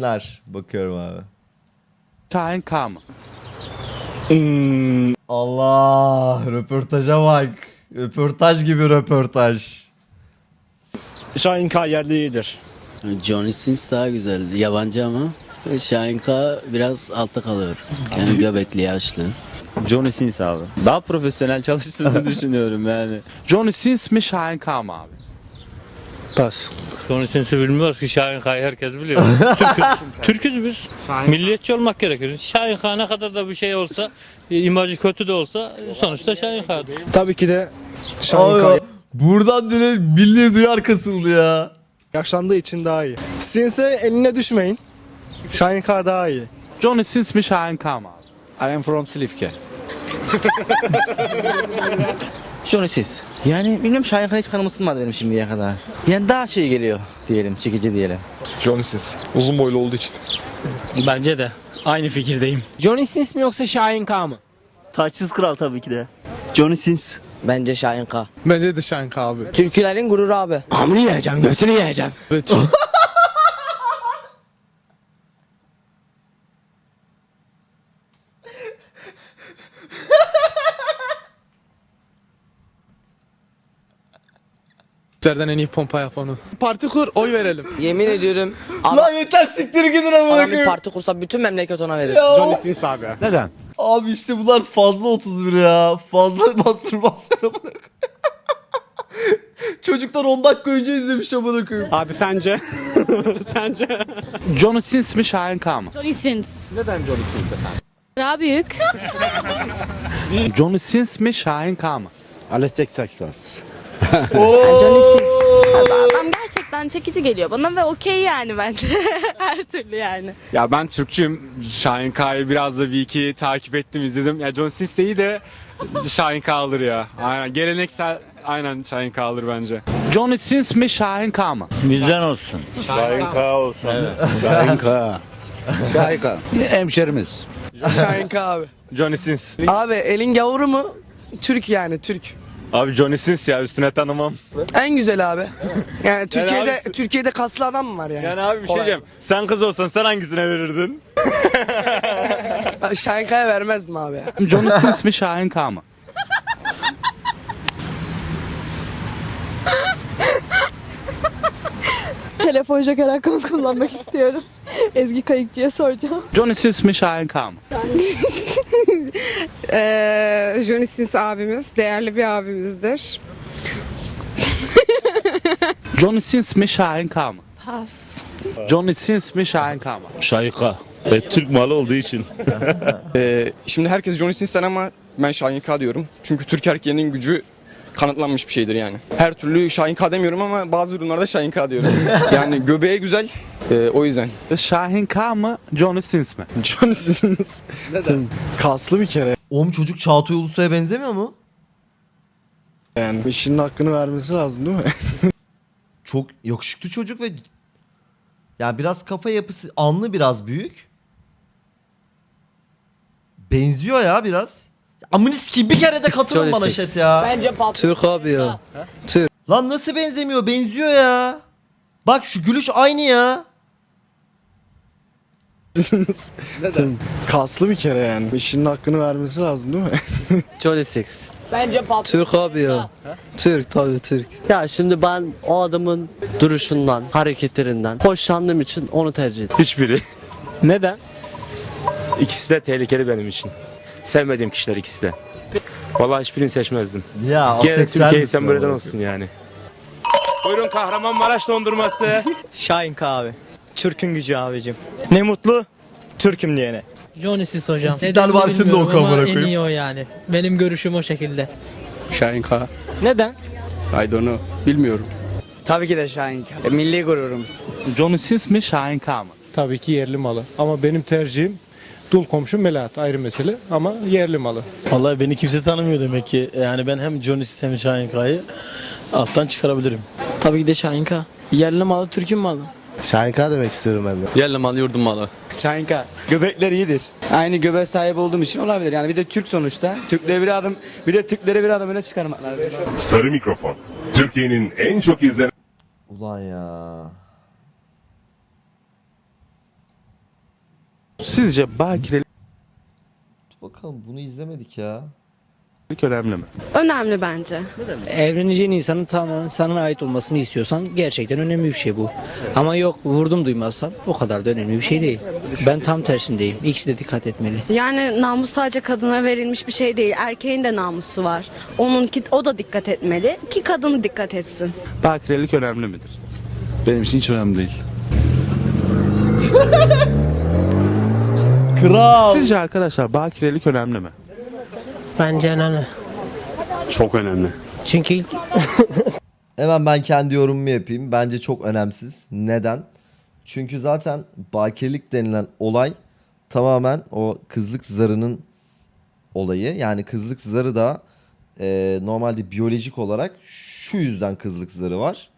Ler bakıyorum abi. Şahin K mı? Allah röportaja bak. Röportaj gibi röportaj. Şahin K yerli iyidir. Johnny Sins daha güzel. Yabancı ama Şahin K biraz altta kalıyor. Yani göbekli yaşlı. Johnny Sins abi. Daha profesyonel çalıştığını düşünüyorum yani. Johnny Sins mi Şahin K mı abi? Pas. Onun için bilmiyoruz ki Şahin Kağa'yı herkes biliyor. Türk'üz. Türk'üz biz. Milliyetçi olmak gerekir. Şahin Kağa ne kadar da bir şey olsa, imajı kötü de olsa sonuçta Şahin Kağa'dır. Tabii ki de Şahin K Abi, buradan dile milli duyar kasıldı ya. yaşlandığı için daha iyi. Sinse eline düşmeyin. Şahin K daha iyi. Johnny Sins mi Şahin K mı abi? I am from Silifke. Johnny Sins. Yani bilmiyorum Şahin hiç kanım ısınmadı benim şimdiye kadar. Yani daha şey geliyor diyelim, çekici diyelim. Johnny Sins. Uzun boylu olduğu için. Bence de. Aynı fikirdeyim. Johnny Sins mi yoksa Şahin K mı? Taçsız kral tabii ki de. Johnny Sins. Bence Şahin K. Bence de Şahin K abi. Türkülerin gururu abi. Amını yiyeceğim, götünü yiyeceğim. Türklerden en iyi pompa yapanı. Parti kur, oy verelim. Yemin ediyorum Lan yeter siktir gidin amına adam bir parti kursa bütün memleket ona verir. Ya, Johnny Sins abi. Neden? Abi işte bunlar fazla 31 ya. Fazla mastürbasyon amına koyayım. Çocuklar 10 dakika önce izlemiş amına koyayım. Abi sence? sence? Johnny Sins mi Şahin K mı? Johnny Sins. Neden Johnny Sins efendim? Daha büyük. Johnny Sins mi Şahin K mı? Alex Texas. Johnny Sins. Adam gerçekten çekici geliyor bana ve okey yani bence. Her türlü yani. Ya ben Türkçüyüm. Şahin K'yı biraz da bir iki takip ettim izledim. Ya John Sins de iyi de Şahin K alır ya. Aynen geleneksel aynen Şahin K alır bence. Johnny Sins mi Şahin K mı? Bizden olsun. Şahin K. Şahin K. Hemşerimiz. Şahin K abi. Johnny Sins. Abi elin gavuru mu? Türk yani Türk. Abi Johnny Sins ya üstüne tanımam. En güzel abi. Yani Türkiye'de abi- Türkiye'de kaslı adam mı var yani? Yani abi bir şey diyeceğim. Sen kız olsan sen hangisine verirdin? Şahin Kaya vermezdim abi. Johnny Sins mi Şahin K mı? Telefon joker hakkımı kullanmak istiyorum. Ezgi Kayıkçı'ya soracağım. Johnny Sins mi Şahin K mı? Ee, Johnny Sins abimiz değerli bir abimizdir. Johnny Sins mi Şahin K mı? Pas. Johnny Sins mi Şahin K mı? Şahin Kağa. E, Türk malı olduğu için. Ee, şimdi herkes Johnny Sins'ten ama ben Şahin K diyorum. Çünkü Türk erkeğinin gücü kanıtlanmış bir şeydir yani. Her türlü Şahin K demiyorum ama bazı durumlarda Şahin K diyorum. yani göbeğe güzel. Ee, o yüzden. Şahin K mı Johnny Sins mi? Johnny Sins. Neden? Kaslı bir kere. Oğlum çocuk Çağatay Ulusoy'a benzemiyor mu? Yani işinin hakkını vermesi lazım değil mi? Çok yakışıklı çocuk ve ya biraz kafa yapısı anlı biraz büyük. Benziyor ya biraz. Amınız ki bir kere de katılın Johnny bana Sins. chat ya. Bence patron. Türk abi ya. Lan nasıl benzemiyor? Benziyor ya. Bak şu gülüş aynı ya. Kaslı bir kere yani. İşinin hakkını vermesi lazım değil mi? Johnny Sins. Bence patron. Türk abi ya. Türk tabii Türk. Ya şimdi ben o adamın duruşundan, hareketlerinden hoşlandığım için onu tercih ettim. Hiçbiri. Neden? İkisi de tehlikeli benim için. Sevmediğim kişiler ikisi de. Vallahi hiçbirini seçmezdim. Ya Gene Türkiye'yi sen buradan amına olsun yani. Buyurun Kahramanmaraş dondurması. Şahin K abi. Türk'ün gücü abicim. Ne mutlu Türk'üm diyene. Johnny Sins hocam. İstiklal Marşı'nda oku amına koyayım. o yani. Benim görüşüm o şekilde. Şahin K. Neden? I don't know. Bilmiyorum. Tabii ki de Şahin K. Milli gururumuz. Johnny Sins mi Şahin K mı? Tabii ki yerli malı. Ama benim tercihim dul komşu Melahat ayrı mesele ama yerli malı. Vallahi beni kimse tanımıyor demek ki. Yani ben hem Johnny Sins hem Şahin K'yı alttan çıkarabilirim. Tabii ki de Şahin K. Yerli malı Türk'ün malı. K demek istiyorum ben de. Yerli mal yurdum malı. K. Göbekler iyidir. Aynı göbeğe sahip olduğum için olabilir. Yani bir de Türk sonuçta. Türklere bir adım, bir de Türklere bir adım öne çıkarmak lazım. Sarı Mikrofon. Türkiye'nin en çok izlenen Ulan ya. Sizce bakirelik Bakalım bunu izlemedik ya. Önemli mi? Önemli bence. Evleneceğin insanın tamamen sana ait olmasını istiyorsan gerçekten önemli bir şey bu. Ama yok vurdum duymazsan o kadar da önemli bir şey değil. Ben tam tersindeyim. İkisi de dikkat etmeli. Yani namus sadece kadına verilmiş bir şey değil. Erkeğin de namusu var. Onunki o da dikkat etmeli ki kadını dikkat etsin. Bakirelik önemli midir? Benim için hiç önemli değil. Kral. Sizce arkadaşlar bakirelik önemli mi? Bence önemli. Çok önemli. Çünkü ilk Hemen ben kendi yorumumu yapayım. Bence çok önemsiz. Neden? Çünkü zaten bakirlik denilen olay tamamen o kızlık zarının olayı. Yani kızlık zarı da e, normalde biyolojik olarak şu yüzden kızlık zarı var.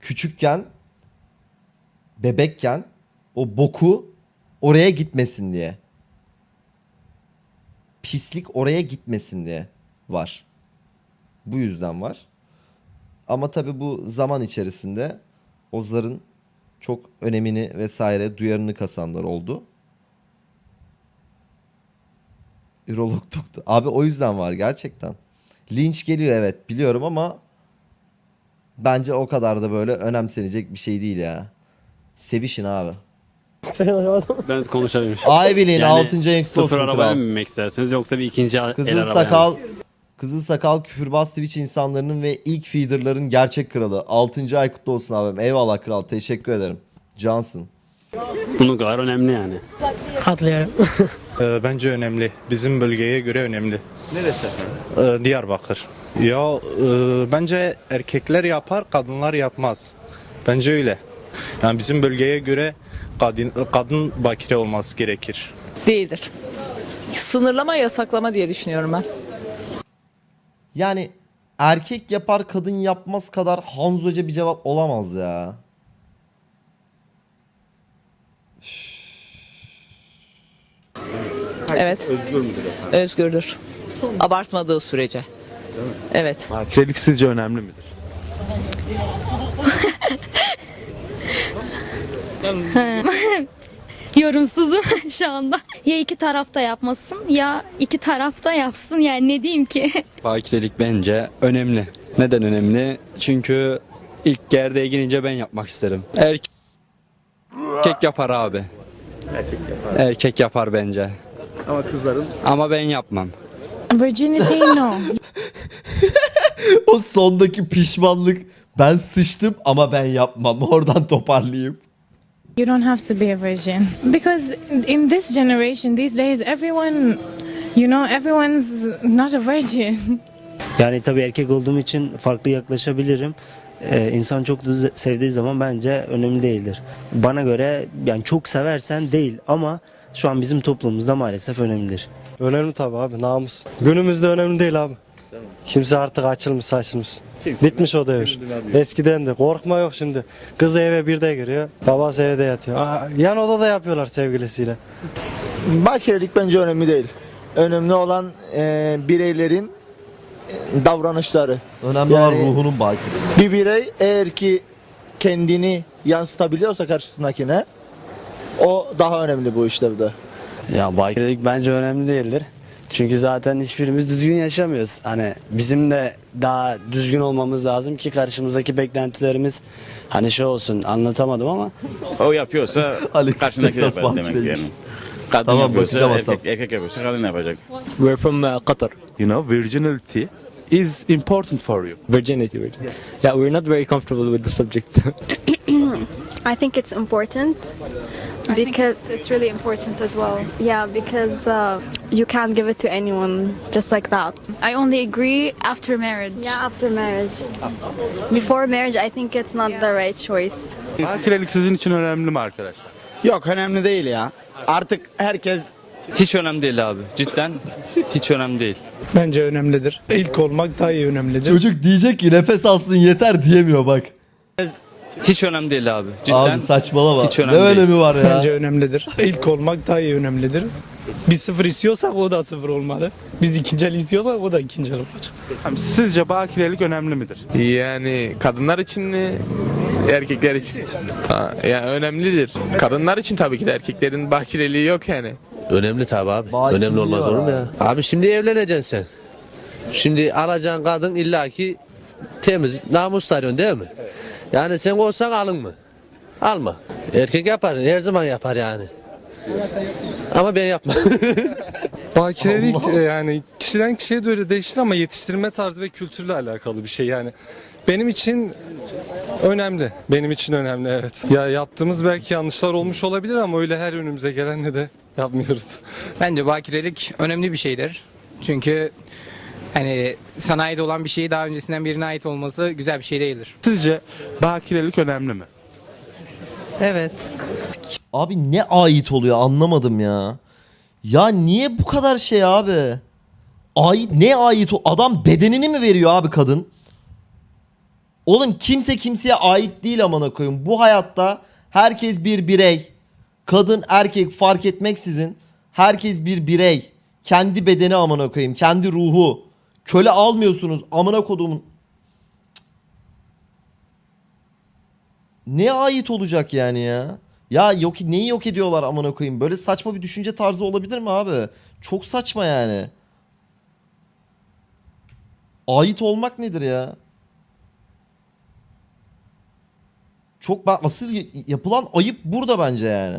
Küçükken, bebekken o boku oraya gitmesin diye. Pislik oraya gitmesin diye var. Bu yüzden var. Ama tabii bu zaman içerisinde o zarın çok önemini vesaire duyarını kasanlar oldu. Ürolog doktor. Abi o yüzden var gerçekten. Linç geliyor evet biliyorum ama bence o kadar da böyle önemsenecek bir şey değil ya. Sevişin abi. Ben konuşabilirim. Ivy 6. renk sıfır olsun arabaya kral. mı binmek isterseniz yoksa bir ikinci el Kızıl arabaya mı? sakal Kızıl sakal küfürbaz Twitch insanlarının ve ilk feederların gerçek kralı. 6. ay kutlu olsun abim. Eyvallah kral. Teşekkür ederim. Johnson. Bunun kadar önemli yani. katlıyorum. bence önemli. Bizim bölgeye göre önemli. Neresi? Diyarbakır. Ya e, bence erkekler yapar, kadınlar yapmaz. Bence öyle. Yani bizim bölgeye göre kadın, kadın bakire olması gerekir. Değildir. Sınırlama yasaklama diye düşünüyorum ben. Yani erkek yapar kadın yapmaz kadar Hanzoca bir cevap olamaz ya. Evet. Özgür müdür efendim? Özgürdür. Abartmadığı sürece. Evet. Bakirelik sizce önemli midir? Yorumsuzum şu anda. Ya iki tarafta yapmasın ya iki tarafta yapsın yani ne diyeyim ki. Bakirelik bence önemli. Neden önemli? Çünkü ilk gerdeğe girince ben yapmak isterim. Erkek yapar abi. Erkek yapar bence. Ama kızların Ama ben yapmam. Virginity no. O sondaki pişmanlık ben sıçtım ama ben yapmam. Oradan toparlayayım. You don't have to be a virgin. Because in this generation, these days, everyone, you know, everyone's not a virgin. Yani tabii erkek olduğum için farklı yaklaşabilirim. Ee, insan çok sevdiği zaman bence önemli değildir. Bana göre yani çok seversen değil ama şu an bizim toplumumuzda maalesef önemlidir. Önemli tabii abi, namus. Günümüzde önemli değil abi. Kimse artık açılmış saçılmış. Bitmiş o devir. Eskiden de korkma yok şimdi. Kız eve birde giriyor, babası evde yatıyor. Aa, yan odada yapıyorlar sevgilisiyle. Bakirelik bence önemli değil. Önemli olan e, bireylerin e, davranışları. Önemli olan Yani- ruhunun bakire. Bir birey eğer ki kendini yansıtabiliyorsa karşısındakine o daha önemli bu işlerde. Ya bakirelik bence önemli değildir. Çünkü zaten hiçbirimiz düzgün yaşamıyoruz. Hani bizim de daha düzgün olmamız lazım ki karşımızdaki beklentilerimiz hani şey olsun anlatamadım ama O yapıyorsa karşındaki de demek bakireymiş. yani. Kadın Tamam, yapıyorsa erkek, erkek yapıyorsa kadın yapacak. We're from uh, Qatar. you know virginity is important for you. Virginity. virgin. Yeah, we're not very comfortable with the subject. I think it's important because it's really important as well. yeah, because uh, you can't give it to anyone just like that. I only agree after marriage. Yeah, after marriage. Before marriage, I think it's not the right choice. Bakirelik sizin için önemli mi arkadaşlar? Yok önemli değil ya. Artık herkes hiç önemli değil abi. Cidden hiç önemli değil. Bence önemlidir. İlk olmak daha iyi önemlidir. Çocuk diyecek ki nefes alsın yeter diyemiyor bak. Hiç önemli değil abi. Cidden Abi saçmalama. hiç Ne önemli değil. önemi var ya? önemlidir. İlk olmak daha iyi önemlidir. Biz sıfır istiyorsak o da sıfır olmalı. Biz ikinci el istiyorsak o da ikinci el olacak. Sizce bakirelik önemli midir? Yani kadınlar için mi? Erkekler için. Ta, yani önemlidir. Kadınlar için tabii ki de erkeklerin bakireliği yok yani. Önemli tabi abi. Bakirliği Önemli olmaz olur mu ya? Abi şimdi evleneceksin sen. Şimdi alacağın kadın illaki temiz, namuslu arıyorsun değil mi? Yani sen olsan alın mı? Alma. Erkek yapar, her zaman yapar yani. Ama ben yapmam. Bakirelik e, yani kişiden kişiye göre değişir ama yetiştirme tarzı ve kültürle alakalı bir şey yani. Benim için önemli. Benim için önemli evet. Ya yaptığımız belki yanlışlar olmuş olabilir ama öyle her önümüze gelenle de yapmıyoruz. Bence bakirelik önemli bir şeydir. Çünkü hani sana ait olan bir şeyi daha öncesinden birine ait olması güzel bir şey değildir. Sizce bakirelik önemli mi? Evet. Abi ne ait oluyor anlamadım ya. Ya niye bu kadar şey abi? Ait ne ait o? Adam bedenini mi veriyor abi kadın? Oğlum kimse kimseye ait değil amına koyayım. Bu hayatta herkes bir birey. Kadın erkek fark etmeksizin herkes bir birey. Kendi bedeni amına koyayım. Kendi ruhu. Köle almıyorsunuz amına kodumun. Ne ait olacak yani ya? Ya yok neyi yok ediyorlar amına koyayım? Böyle saçma bir düşünce tarzı olabilir mi abi? Çok saçma yani. Ait olmak nedir ya? Çok ben asıl yapılan ayıp burada bence yani.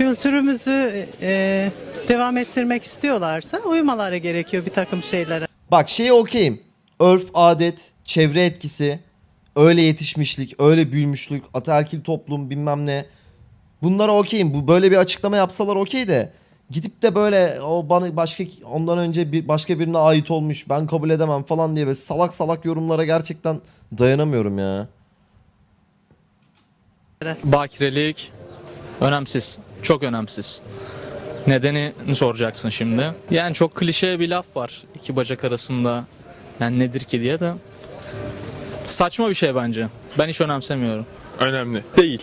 Kültürümüzü e, devam ettirmek istiyorlarsa uymaları gerekiyor bir takım şeylere. Bak şeye okeyim. Örf, adet, çevre etkisi, öyle yetişmişlik, öyle büyümüşlük, ataerkil toplum bilmem ne. Bunlara okeyim. Bu böyle bir açıklama yapsalar okey de gidip de böyle o bana başka ondan önce bir başka birine ait olmuş ben kabul edemem falan diye ve salak salak yorumlara gerçekten dayanamıyorum ya. Bakirelik önemsiz. Çok önemsiz. Nedeni soracaksın şimdi. Yani çok klişe bir laf var iki bacak arasında. Yani nedir ki diye de. Saçma bir şey bence. Ben hiç önemsemiyorum. Önemli. Değil.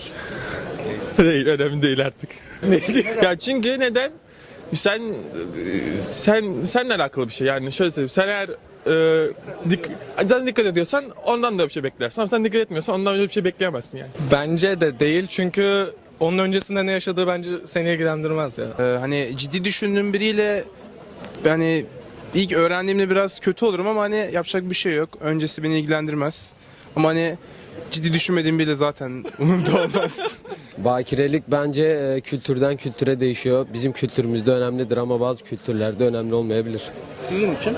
değil, önemli değil artık. ya çünkü neden? Sen sen senle alakalı bir şey. Yani şöyle söyleyeyim. Sen eğer e, dik, sen dikkat ediyorsan ondan da bir şey beklersin. Ama sen dikkat etmiyorsan ondan öyle bir şey bekleyemezsin yani. Bence de değil çünkü onun öncesinde ne yaşadığı bence seni ilgilendirmez ya. hani ciddi düşündüğüm biriyle hani ilk öğrendiğimde biraz kötü olurum ama hani yapacak bir şey yok. Öncesi beni ilgilendirmez. Ama hani ciddi düşünmediğim bile zaten umurumda olmaz. Bakirelik bence e, kültürden kültüre değişiyor. Bizim kültürümüzde önemlidir ama bazı kültürlerde önemli olmayabilir. Sizin için?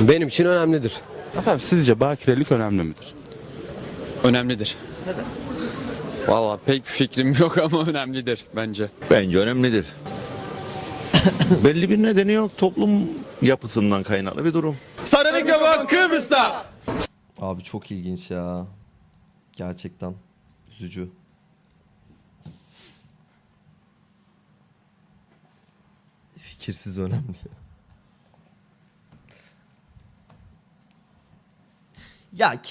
Benim için önemlidir. Efendim sizce bakirelik önemli midir? Önemlidir. Valla pek fikrim yok ama önemlidir bence. Bence önemlidir. Belli bir nedeni yok. Toplum yapısından kaynaklı bir durum. Sarı mikrofon Kıbrıs'ta. Abi çok ilginç ya. Gerçekten üzücü. Fikirsiz önemli. Ya